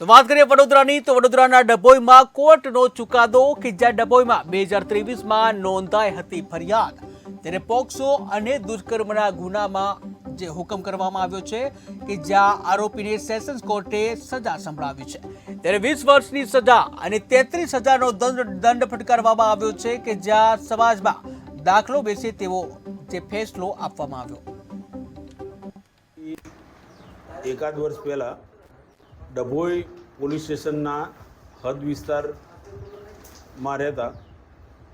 તો વાત કરીએ વડોદરાની, તો વડોદરાના ડભોઈમાં કોર્ટનો ચુકાદો કે જ્યાં ડભોઈમાં બે હજાર ત્રેવીસમાં નોંધાઈ હતી ફરિયાદ. ત્યારે પોક્સો અને દુષ્કર્મના ગુનામાં જે હુકમ કરવામાં આવ્યો છે કે જ્યાં આરોપીને સેશન્સ કોર્ટે સજા સંભળાવી છે. ત્યારે વીસ વર્ષની સજા અને તેત્રીસ હજારનો દંડ દંડ ફટકારવામાં આવ્યો છે કે જ્યાં સમાજમાં દાખલો બેસે તેવો જે ફેસલો આપવામાં આવ્યો. એકાદ વર્ષ પહેલાં ડભોઈ પોલીસ સ્ટેશનના હદ વિસ્તારમાં રહેતા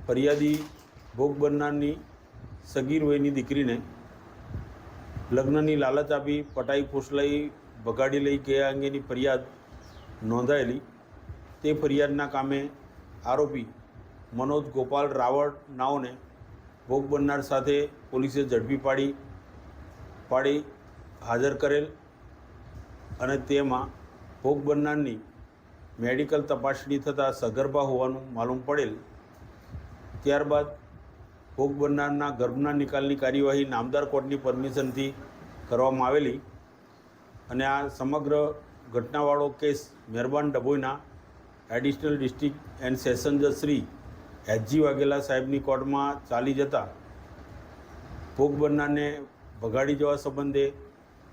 ફરિયાદી ભોગ બનનારની સગીર વયની દીકરીને લગ્નની લાલચ આપી પટાઈ પોસલાઈ ભગાડી લઈ ગયા અંગેની ફરિયાદ નોંધાયેલી. તે ફરિયાદના કામે આરોપી મનોજ ગોપાલ રાવળ નાઓને ભોગ બનનાર સાથે પોલીસે ઝડપી પાડી પાડી, હાજર કરેલ અને તેમાં ભોગ બનનારની મેડિકલ તપાસણી થતાં સગર્ભા હોવાનું માલુમ પડેલ. ત્યારબાદ ભોગ બનનારના ગર્ભના નિકાલની કાર્યવાહી નામદાર કોર્ટની પરમિશનથી કરવામાં આવેલી અને આ સમગ્ર ઘટનાવાળો કેસ મહેરબાન ડભોઈના એડિશનલ ડિસ્ટ્રિક્ટ એન્ડ સેશન જજ શ્રી એચજી વાઘેલા સાહેબની કોર્ટમાં ચાલી જતા ભોગ બનનારને ભગાડી જવા સંબંધે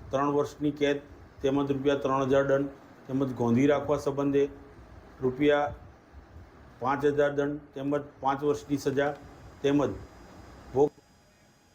ત્રણ વર્ષની કેદ તેમજ રૂપિયા ત્રણ હજાર દંડ તેમજ ગોંધી રાખવા સંબંધે રૂપિયા પાંચ હજાર દંડ તેમજ પાંચ વર્ષની સજા તેમજ